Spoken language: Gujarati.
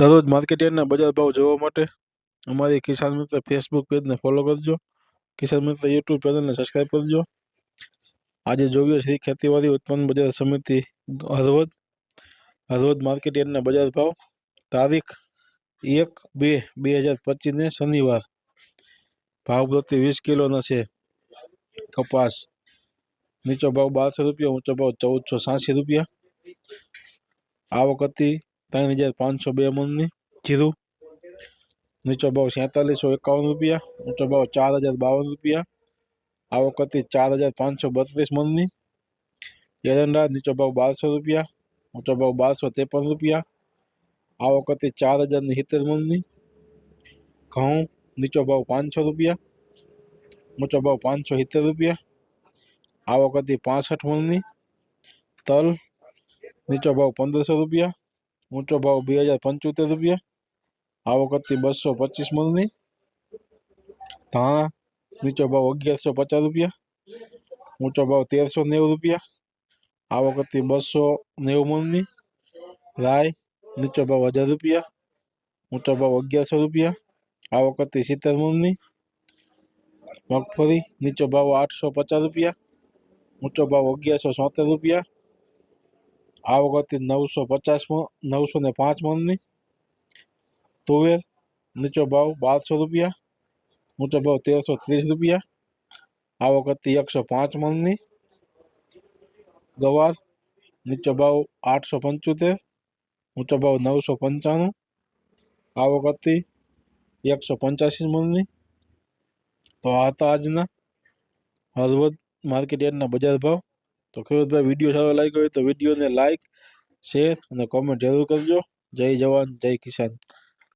दरद मार्केटियन बाजार भाव જોવા માટે અમારી કિસાન મિત્ર ફેસબુક પેજ ને ફોલો કરજો કિસાન મિત્ર YouTube ચેનલ ને સબ્સ્ક્રાઇબ કરજો આજે જોવ્યો છે ખેતીવાડી ઉત્પાદન બજાર સમિતિ હરવદ હરવદ માર્કેટિયર ને બજાર ભાવ તારીખ 1 2 2025 ને શનિવાર ભાવ પ્રતિ 20 કિલો ના છે કપાસ નીચો ભાવ 600 રૂપિયા ઉંચો ભાવ 1480 રૂપિયા આ વખતથી तीन हज़ार पाँच सौ बे मन जीरो नीचो भाव सैंतालीस सौ एकवन रुपया ऊँचो भाव चार हज़ार बावन रुपया आवक चार हज़ार पाँच सौ बत्तीस मन एरंडा नीचो भाव बार सौ रुपया ऊँचो भाव बार सौ तेपन रुपया आवक चार हज़ार सीतेर मन घऊँ नीचो भाव पाँच सौ रुपया ऊँचो भाव पाँच सौ सीतेर रुपया आवक पांसठ मन तल नीचो भाव पंद्रह सौ रुपया ઊંચો ભાવ બે હજાર પંચોતેર રૂપિયા આ વખતથી બસો પચીસ મણની ધાણા નીચો ભાવ અગિયારસો પચાસ રૂપિયા ઊંચો ભાવ તેરસો નેવું રૂપિયા આ વખતથી બસો નેવું મણની રાય નીચો ભાવ હજાર રૂપિયા ઊંચો ભાવ અગિયારસો રૂપિયા આ વખતથી સિત્તેર મણની મગફળી નીચો ભાવ આઠસો પચાસ રૂપિયા ઊંચો ભાવ અગિયારસો સોતેર રૂપિયા आ वक्त नौ सौ पचास नौ सौ पांच मोहनी तुवेर नीचो भाव बार सौ रुपया ऊंचो भाव तेर सौ तीस रुपया आ वक्त एक सौ पांच मोहनी गवार नीचो भाव आठ सौ पंचोतेर ऊंचो भाव नौ सौ पंचाणु आ वक्त एक सौ पंचासी मोहनी तो आता आजना हर्वद मार्केट एडना बजार भाव તો ખેડૂતભાઈ વિડીયો સારો લાગ્યો હોય તો વિડીયોને લાઇક શેર અને કોમેન્ટ જરૂર કરજો જય જવાન જય કિસાન